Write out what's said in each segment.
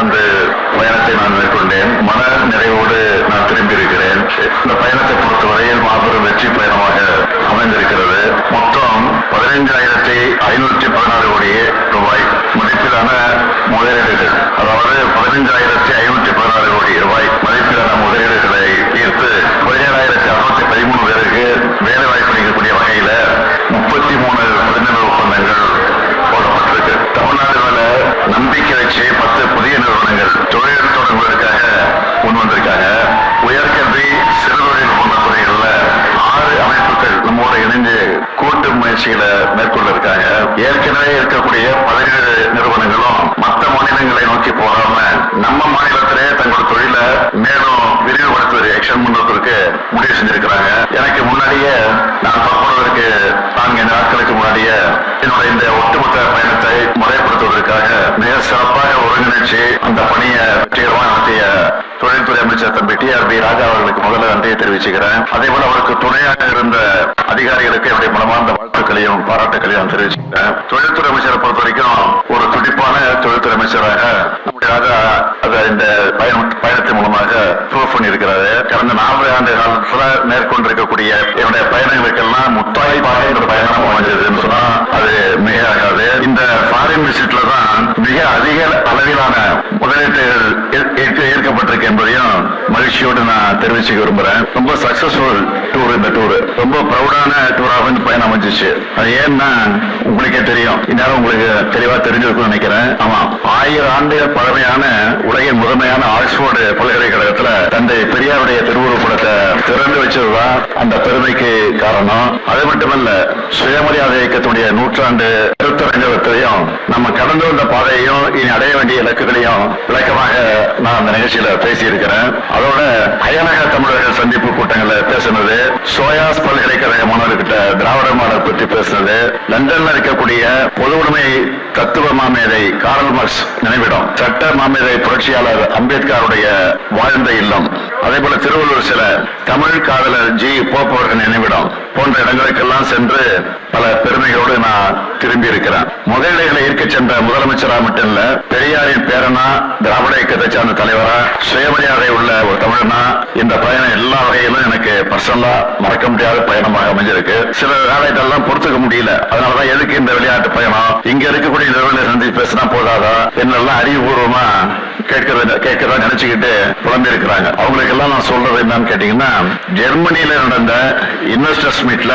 அந்த பயணத்தை நான் மேற்கொண்டேன். மன நிறைவோடு நான் திரும்பியிருக்கிறேன். இந்த பயணத்தை பொறுத்தவரையில் மாபெரும் வெற்றி பயணமாக அமைந்திருக்கிறது. மொத்தம் பதினைஞ்சாயிரத்தி ஐநூற்றி பதினாறு கோடி ரூபாய் மதிப்பிலான முதலீடுகள். அதாவது பதினைஞ்சாயிரத்தி ஐநூற்றி பதினாறு கோடி ரூபாய் மதிப்பிலான முதலீடுகளை ஈர்த்து பதினேழாயிரத்தி அறுநூத்தி பதிமூணு பேருக்கு வேலை வாய்ப்பு அளிக்கக்கூடிய வகையில முப்பத்தி மூணு முயற்சிகளை மேற்கொள்ள இருக்காங்க ஏற்கனவே இருக்கக்கூடிய பதினேழு நிறுவனங்களும் மற்ற மாநிலங்களை நோக்கி போகாம நம்ம மாநிலத்திலே தங்களோட தொழிலை மேலும் விரிவுபடுத்துவது எக்ஷன் முன்னோக்கிற்கு முடிவு செஞ்சிருக்கிறாங்க. எனக்கு முன்னாடியே நான் புறப்படுவதற்கு நான்கு நாட்களுக்கு முன்னாடியே என்னோட இந்த ஒட்டுமொத்த பயணத்தை முறைப்படுத்துவதற்காக மிக சிறப்பாக ஒருங்கிணைச்சு அந்த பணியை வெற்றிகரமாக நடத்திய தொழில்துறை அமைச்சர் தம்பி டி ஆர் பி ராஜா அவர்களுக்கு முதல்ல நன்றியை தெரிவிச்சுக்கிறேன். அதே போல அவருக்கு துணையாக இருந்த அதிகாரிகளுக்கு என்னுடைய மனமார்ந்த வாழ்த்துக்களையும் பாராட்டுகளையும் தெரிவிச்சுக்கிறேன் தொழில்துறை அமைச்சரை பொறுத்த வரைக்கும் ஒரு துடிப்பான தொழில்துறை அமைச்சராக நம்முடைய அதை இந்த பயணம் பயணத்தின் மூலமாக ப்ரூவ் பண்ணியிருக்கிறாரு. கடந்த நாலு ஆண்டு காலத்துல மேற்கொண்டிருக்கக்கூடிய என்னுடைய பயணங்களுக்கெல்லாம் முத்தாய்ப்பாக இந்த பயணம் அமைஞ்சதுன்னு சொன்னா அது மிக ஆகாது இந்த ஃபாரின் விசிட்ல தான் மிக அதிக அளவிலான முதலீட்டுகள் ஏற்க- ஏற்கப்பட்டிருக்கு என்பதையும் மகிழ்ச்சியோடு நான் தெரிவிச்சுக்க விரும்புறேன். ரொம்ப சக்சஸ்ஃபுல் டூர் இந்த டூர் ரொம்ப ப்ரௌடான டூராக பயணம் அமைஞ்சிச்சு. அது ஏன்னா உங்களுக்கே தெரியும். இந்நேரம் உங்களுக்கு தெளிவா தெரிஞ்சிருக்கும்னு நினைக்கிறேன். ஆமா. ஆயிரம் ஆண்டுகள் பழமையான உலகின் முதன்மையான ஆக்ஸ்போர்டு பல்கலைக்கழகத்துல தந்தை பெரியாருடைய திருவுருவப்படத்தை திறந்து வச்சதுதான் அந்த பெருமைக்கு காரணம். அது மட்டுமல்ல சுயமரியாதை இயக்கத்துடைய நூற்றாண்டு கருத்தரங்கத்தையும் நம்ம கடந்து வந்த பாதையையும் இனி அடைய வேண்டிய இலக்குகளையும் விளக்கமாக நான் அந்த நிகழ்ச்சியில பேசியிருக்கிறேன். அதோட அயலக தமிழர்கள் சந்திப்பு கூட்டங்கள்ல பேசினது சோயாஸ் பல்கலைக்கழக மாணவர்கிட்ட திராவிட மாடல் பற்றி பேசினது லண்டன்ல இருக்கக்கூடிய பொது உடைமை தத்துவ மாமேதை காரல் மார்க்ஸ் நினைவிடம். சட்ட மாமேதை புரட்சியாளர் அம்பேத்கருடைய வாழ்ந்த இல்லம். அதே போல திருவள்ளூர் சில தமிழ் காதலர் ஜி. போப்பவர்கள் நினைவிடம். போன்ற இடங்களுக்கெல்லாம் சென்று பல பெருமைகளோடு நான் திரும்பி இருக்கிறேன் முதலீடுகளை ஈர்க்க சென்ற முதலமைச்சரா மட்டும் இல்ல பெரியாரின் பேரனா திராவிட இயக்கத்தை சார்ந்த தலைவரா சுயமரியாதை உள்ள ஒரு தமிழனா இந்த பயணம் எல்லா வகையிலும் எனக்கு பர்சனலா மறக்க முடியாத பயணமாக அமைஞ்சிருக்கு. சில வேலைகள்லாம் பொறுத்துக்க முடியல. அதனாலதான் எதுக்கு இந்த விளையாட்டு பயணம்? இங்க இருக்கக்கூடிய நிறுவனம் சந்திச்சு பேசினா போதாதா? என்னெல்லாம் அறிவுபூர்வமா கேட்கறத கேட்கறதா நினைச்சுக்கிட்டு புலம்பி இருக்கிறாங்க அவங்களுக்கு எல்லாம் நான் சொல்றது என்னன்னு கேட்டீங்கன்னா ஜெர்மனியில நடந்த இன்வெஸ்டர்ஸ் மீட்ல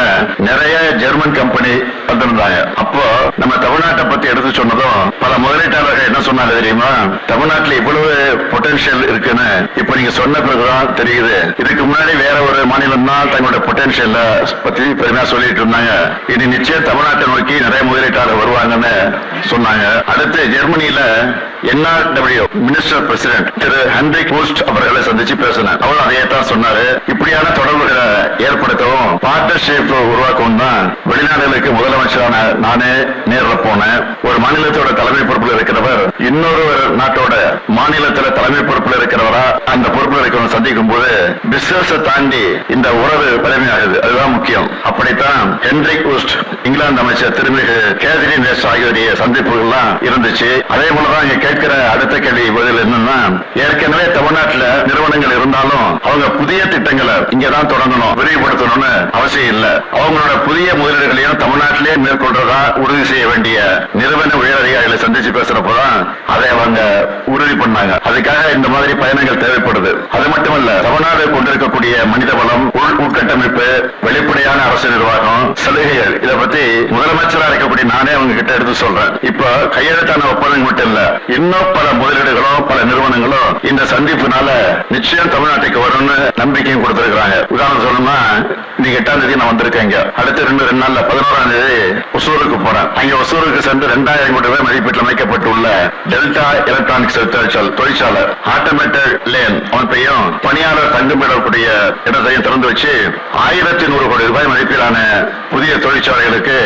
நிறைய ஜெர்மன் கம்பெனி வந்திருந்தாங்க. அப்போ நம்ம தமிழ்நாட்டை பத்தி எடுத்து சொன்னதும் பல முதலீட்டாளர்கள் என்ன சொன்னாங்க தெரியுமா? தமிழ்நாட்டில் இவ்வளவு பொட்டன்ஷியல் இருக்குன்னு இப்ப நீங்க சொன்ன பிறகுதான் தெரியுது. இதுக்கு முன்னாடி வேற ஒரு மாநிலம் தான் தங்களோட பொட்டன்ஷியல் பத்தி பெருமையா சொல்லிட்டு இருந்தாங்க. இனி நிச்சயம் தமிழ்நாட்டை நோக்கி நிறைய முதலீட்டாளர் வருவாங்கன்னு சொன்னாங்க. அடுத்து ஜெர்மனியில என்ஆர்டபிள்யூ மினிஸ்டர் பிரசிடென்ட் திரு ஹென்ரிக் போஸ்ட் அவர்களை சந்திச்சு பேசினார் அவர் அதையே தான் சொன்னாரு. இப்படியான தொடர்புகளை ஏற்படுத்தவும் பார்ட்னர்ஷிப் உருவாக்கவும் தான் வெளிநாடுகளுக்கு முதலமைச்சரான நானே நேரில் போனேன். ஒரு மாநிலத்தோட தலைமை பொறுப்புல இருக்கிறவர் இன்னொரு நாட்டோட மாநிலத்துல தலைமை பொறுப்புல இருக்கிறவரா அந்த பொறுப்பில் இருக்கிறவங்க சந்திக்கும் போது பிசினஸ் தாண்டி இந்த உறவு பழமையாகுது. அதுதான் முக்கியம். அப்படித்தான் ஹென்ரிக் போஸ்ட் இங்கிலாந்து அமைச்சர் திருமிகு கேத்ரின் வெஸ்ட் ஆகியோருடைய சந்திப்புகள்லாம் இருந்துச்சு. அதே போலதான் இங்க கேட்கிற அடுத்த கேள்வி பதில் என்னன்னா ஏற்கனவே தமிழ்நாட்டுல நிறுவனங்கள் இருந்தாலும் அவங்க புதிய திட்டங்களை இங்கதான் தொடங்கணும். விரிவுபடுத்தணும்னு அவசியம் இல்லை. அவங்களோட புதிய முதலீடுகளையும் தமிழ்நாட்டிலே மேற்கொள்றதா உறுதி செய்ய வேண்டிய நிறுவன உயரதிகாரிகளை சந்திச்சு பேசுறப்பதான் அதை அவங்க உறுதி பண்ணாங்க. அதுக்காக இந்த மாதிரி பயணங்கள் தேவைப்படுது. அது மட்டுமல்ல தமிழ்நாடு கொண்டிருக்கக்கூடிய மனித வளம் உள்கட்டமைப்பு வெளிப்படையான அரசு நிர்வாகம் சலுகைகள் இதை பத்தி முதலமைச்சராக இருக்கக்கூடிய நானே அவங்க கிட்ட எடுத்து சொல்றேன். இப்ப கையெழுத்தான ஒப்பந்தம் மட்டும் இல்ல இன்னும் பல முதலீடுகளோ பல நிறுவனங்களோ இந்த சந்திப்புனால நிச்சயம் தமிழ்நாட்டுக்கு வரும்னு நம்பிக்கையும் கொடுத்திருக்கிறாங்க. உதாரணம் சொல்லணும்னா நீங்க எட்டாம் தேதி நான் வந்திருக்கேங்க அடுத்த ரெண்டு ரெண்டு நாள்ல பதினோராம் தேதி ஒசூருக்கு போறேன். அங்க ஒசூருக்கு சென்று ரெண்டாயிரம் கோடி ரூபாய் மதிப்பீட்டில் அமைக்கப்பட்டுள்ள டெல்டா எலக்ட்ரானிக்ஸ் தொழிற்சாலை தொழிற்சாலை ஆட்டோமேட்டட் லேன் அமைப்பையும் பணியாளர் தங்குமிடக்கூடிய இடத்தையும் திறந்து வச்சு ஆயிரத்தி நூறு கோடி ரூபாய் மதிப்பிலான புதிய தொழிற்சாலைகளுக்கு